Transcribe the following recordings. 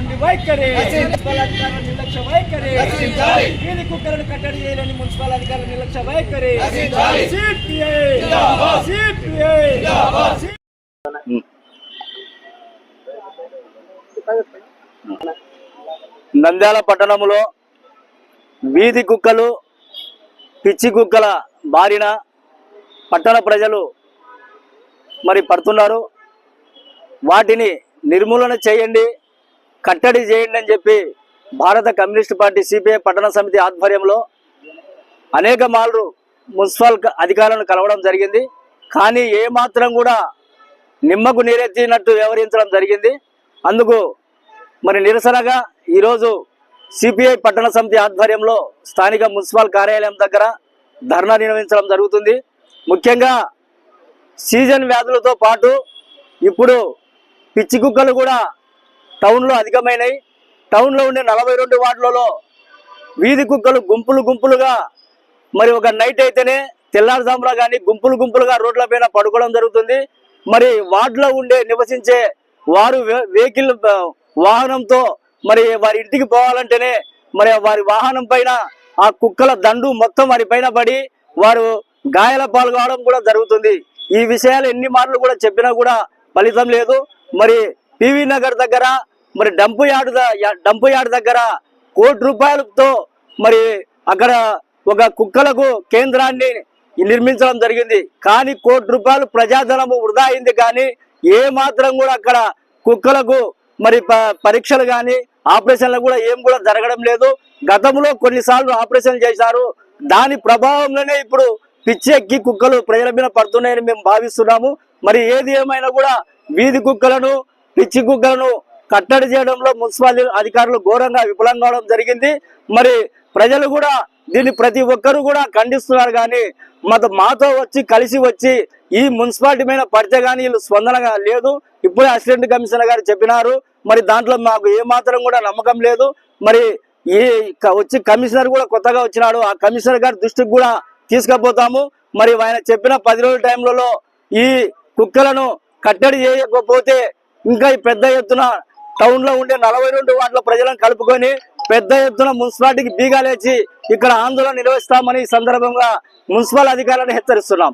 మొండి వైఖరి. మున్సిపల్ అధికారుల నిర్లక్ష్య వైఖరి. వీధి కుక్కలను కట్టడి చేయలేని మున్సిపల్ అధికారుల నిర్లక్ష్య వైఖరి. నంద్యాల పట్టణంలో వీధి కుక్కలు పిచ్చి కుక్కల బారిన పట్టణ ప్రజలు మరి పడుతున్నారు. వాటిని నిర్మూలన చేయండి. కట్టడి చేయండి అని చెప్పి భారత కమ్యూనిస్ట్ పార్టీ సిపిఐ పట్టణ సమితి ఆధ్వర్యంలో అనేక మార్లు మున్సిపల్ అధికారులను కలవడం జరిగింది. కానీ ఏమాత్రం కూడా నిమ్మకు నీరెత్తినట్టు వ్యవహరించడం జరిగింది. అందుకు మరి నిరసనగా ఈరోజు సిపిఐ పట్టణ సమితి ఆధ్వర్యంలో స్థానిక మున్సిపల్ కార్యాలయం దగ్గర ధర్నా నిర్వహించడం జరుగుతుంది. ముఖ్యంగా సీజన్ వ్యాధులతో పాటు ఇప్పుడు పిచ్చి కుక్కలు కూడా టౌన్లో అధికమైనవి టౌన్లో ఉండే నలభై రెండు వార్డులలో వీధి కుక్కలు గుంపులు గుంపులుగా మరి ఒక నైట్ అయితేనే తెల్లారుజామున కానీ గుంపులు గుంపులుగా రోడ్ల పైన పడుకోవడం జరుగుతుంది. మరి వార్డులో ఉండే నివసించే వారు వెహికల్ వాహనంతో మరి వారి ఇంటికి పోవాలంటేనే మరి వారి వాహనం పైన ఆ కుక్కల దండు మొత్తం వారి పైన పడి వారు గాయాల పాల్గొనడం కూడా జరుగుతుంది. ఈ విషయాలు ఎన్ని మార్లు కూడా చెప్పినా కూడా ఫలితం లేదు. మరి పివి నగర్ దగ్గర మరి డంపు యార్డు యా- డంపు యార్డు దగ్గర కోటి రూపాయలతో మరి అక్కడ ఒక కుక్కలకు కేంద్రాన్ని నిర్మించడం జరిగింది. కానీ కోటి రూపాయలు ప్రజాధనము వృధా అయింది. కానీ ఏ మాత్రం కూడా అక్కడ కుక్కలకు మరి ప- పరీక్షలు కానీ ఆపరేషన్లు కూడా ఏం కూడా జరగడం లేదు. గతంలో కొన్నిసార్లు ఆపరేషన్ చేశారు. దాని ప్రభావంలోనే ఇప్పుడు పిచ్చెక్కి కుక్కలు ప్రజల మీద పడుతున్నాయని మేము భావిస్తున్నాము. మరి ఏది ఏమైనా కూడా వీధి కుక్కలను పిచ్చి కుక్కలను కట్టడి చేయడంలో మున్సిపాలిటీ అధికారులు ఘోరంగా విఫలం కావడం జరిగింది. మరి ప్రజలు కూడా దీన్ని ప్రతి ఒక్కరు కూడా ఖండిస్తున్నారు కానీ మత మాతో వచ్చి కలిసి వచ్చి ఈ మున్సిపాలిటీ మీద పడితే కానీ వీళ్ళు స్పందనగా లేదు. ఇప్పుడే అసిస్టెంట్ కమిషనర్ గారు చెప్పినారు. మరి దాంట్లో మాకు ఏ మాత్రం కూడా నమ్మకం లేదు. మరి ఈ వచ్చి కమిషనర్ కూడా కొత్తగా వచ్చినాడు. ఆ కమిషనర్ గారి దృష్టికి కూడా తీసుకుపోతాము. మరి ఆయన చెప్పిన పది రోజుల టైంలలో ఈ కుక్కలను కట్టడి చేయకపోతే ఇంకా ఈ పెద్ద ఎత్తున టౌన్లో ఉండే నలభై రెండు వార్డుల ప్రజలను కలుపుకొని పెద్ద ఎత్తున మున్సిపాలిటీకి బీగాలేచి ఇక్కడ ఆందోళన నిర్వహిస్తామని ఈ సందర్భంగా మున్సిపల్ అధికారులను హెచ్చరిస్తున్నాం.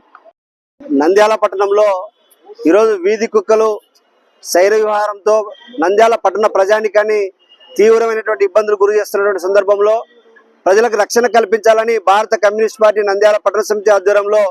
నంద్యాల పట్టణంలో ఈరోజు వీధి కుక్కలు శైర విహారంతో నంద్యాల పట్టణ ప్రజానికాన్ని తీవ్రమైనటువంటి ఇబ్బందులు గురి చేస్తున్నటువంటి సందర్భంలో ప్రజలకు రక్షణ కల్పించాలని భారత కమ్యూనిస్ట్ పార్టీ నంద్యాల పట్టణ సమితి ఆధ్వర్యంలో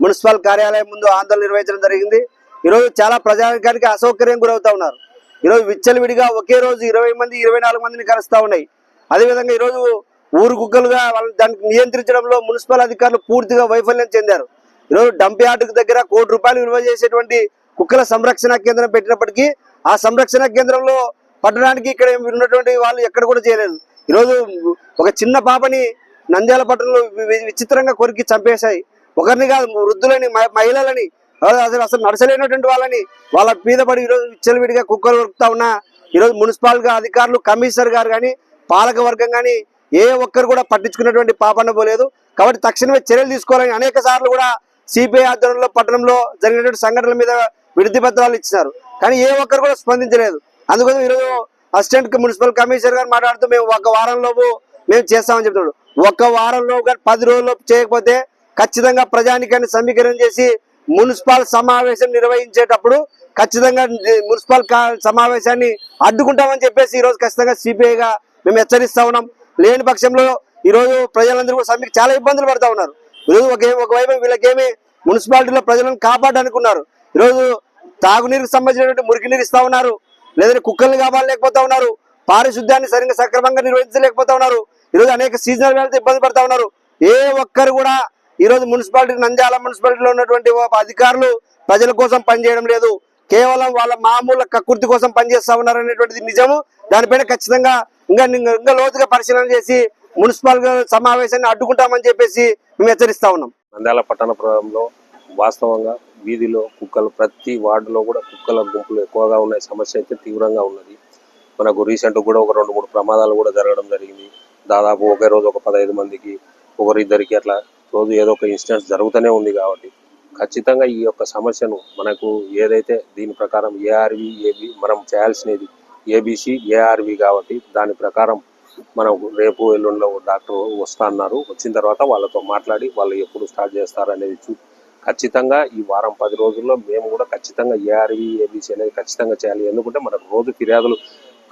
మున్సిపల్ కార్యాలయం ముందు ఆందోళన నిర్వహించడం జరిగింది. ఈరోజు చాలా ప్రజానికానికి అసౌకర్యం గురవుతా ఉన్నారు. ఈరోజు విచ్చలవిడిగా ఒకే రోజు ఇరవై మంది ఇరవై నాలుగు మందిని కలుస్తూ ఉన్నాయి. అదేవిధంగా ఈరోజు ఊరు కుక్కలుగా వాళ్ళని దానికి నియంత్రించడంలో మున్సిపల్ అధికారులు పూర్తిగా వైఫల్యం చెందారు. ఈరోజు డంప్ యార్డుకు దగ్గర కోటి రూపాయలు విలువ చేసేటువంటి కుక్కల సంరక్షణ కేంద్రం పెట్టినప్పటికీ ఆ సంరక్షణ కేంద్రంలో పట్టడానికి ఇక్కడ ఉన్నటువంటి వాళ్ళు ఎక్కడ కూడా చేయలేదు. ఈరోజు ఒక చిన్న పాపని నంద్యాల పట్టణంలో విచిత్రంగా కొరికి చంపేశాయి. ఒకరిని కాదు వృద్ధులని మ- మహిళలని అసలు అసలు నడచలేనటువంటి వాళ్ళని వాళ్ళ మీద పడి ఈరోజు విచ్చలవిడిగా కుక్కలు కొరుకుతా ఉన్నా ఈరోజు మున్సిపాలిటీ అధికారులు కమిషనర్ గారు కానీ పాలక వర్గం కానీ ఏ ఒక్కరు కూడా పట్టించుకున్నటువంటి పాపన్న పోలేదు. కాబట్టి తక్షణమే చర్యలు తీసుకోవాలని అనేక సార్లు కూడా సిపిఐ ఆధ్వర్యంలో పట్టణంలో జరిగినటువంటి సంఘటనల మీద విడుదల పత్రాలు ఇచ్చినారు. కానీ ఏ ఒక్కరు కూడా స్పందించలేదు. అందుకోసం ఈరోజు అసిస్టెంట్ మున్సిపల్ కమిషనర్ గారు మాట్లాడుతూ మేము ఒక వారంలోపు మేము చేస్తామని చెప్తున్నాడు. ఒక వారంలో కానీ పది రోజుల్లోపు చేయకపోతే ఖచ్చితంగా ప్రజానికాన్ని సమీకరణ చేసి మున్సిపల్ సమావేశం నిర్వహించేటప్పుడు ఖచ్చితంగా మున్సిపల్ సమావేశాన్ని అడ్డుకుంటామని చెప్పేసి ఈరోజు ఖచ్చితంగా సిపిఐగా మేము హెచ్చరిస్తా ఉన్నాం. లేని పక్షంలో ఈరోజు ప్రజలందరూ కూడా సమీక్ష చాలా ఇబ్బందులు పడతా ఉన్నారు. ఈరోజు ఒక ఒకవైపు వీళ్ళకేమి మున్సిపాలిటీలో ప్రజలను కాపాడనుకున్నారు ఈరోజు తాగునీరుకు సంబంధించినటువంటి మురికి నీరు ఇస్తా ఉన్నారు. లేదంటే కుక్కల్ని కాపాడలేకపోతా ఉన్నారు. పారిశుద్ధ్యాన్ని సరిగ్గా సక్రమంగా నిర్వహించలేకపోతా ఉన్నారు. ఈరోజు అనేక సీజనల్ వ్యాధులతో ఇబ్బంది పడతా ఉన్నారు. ఏ ఒక్కరు కూడా ఈ రోజు మున్సిపాలిటీ నంద్యాల మున్సిపాలిటీలో ఉన్నటువంటి అధికారులు ప్రజల కోసం పనిచేయడం లేదు. కేవలం వాళ్ళ మామూలు కక్కుర్తి కోసం పనిచేస్తా ఉన్నారు అనేటువంటిది నిజము. దానిపైన ఖచ్చితంగా ఇంకా ఇంకా లోతుగా పరిశీలన చేసి మున్సిపల్ సమావేశాన్ని అడ్డుకుంటామని చెప్పేసి మేము హెచ్చరిస్తా ఉన్నాం. నంద్యాల పట్టణ ప్రాంతంలో వాస్తవంగా వీధిలో కుక్కలు ప్రతి వార్డులో కూడా కుక్కల గుంపులు ఎక్కువగా ఉన్నాయి. సమస్య అయితే తీవ్రంగా ఉన్నది. మనకు రీసెంట్ కూడా ఒక రెండు మూడు ప్రమాదాలు కూడా జరగడం జరిగింది. దాదాపు ఒకే రోజు ఒక పదహైదు మందికి ఒకరిద్దరికి అట్లా రోజు ఏదో ఒక ఇన్సిడెంట్స్ జరుగుతూనే ఉంది కాబట్టి ఖచ్చితంగా ఈ యొక్క సమస్యను మనకు ఏదైతే దీని ప్రకారం ఏఆర్వి ఏబి మనం చేయాల్సినది ఏబిసి ఏఆర్వి కాబట్టి దాని ప్రకారం మనం రేపు ఎల్లుండిలో డాక్టర్ వస్తా అన్నారు. వచ్చిన తర్వాత వాళ్ళతో మాట్లాడి వాళ్ళు ఎప్పుడు స్టార్ట్ చేస్తారు అనేది చూ ఖచ్చితంగా ఈ వారం పది రోజుల్లో మేము కూడా ఖచ్చితంగా ఏఆర్వి ఏబిసి అనేది ఖచ్చితంగా చేయాలి. ఎందుకంటే మనకు రోజు ఫిర్యాదులు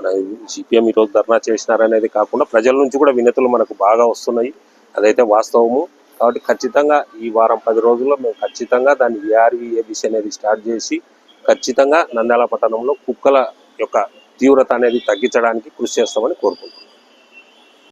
మన సిపిఎం ఈరోజు ధర్నా చేసినారనేది కాకుండా ప్రజల నుంచి కూడా వినతులు మనకు బాగా వస్తున్నాయి. అదైతే వాస్తవము. కాబట్టి ఖచ్చితంగా ఈ వారం పది రోజుల్లో మేము ఖచ్చితంగా దాన్ని ఏఆర్వి ఏబిసి అనేది స్టార్ట్ చేసి ఖచ్చితంగా నంద్యాల పట్టణంలో కుక్కల యొక్క తీవ్రత అనేది తగ్గించడానికి కృషి చేస్తామని కోరుకుంటున్నాం.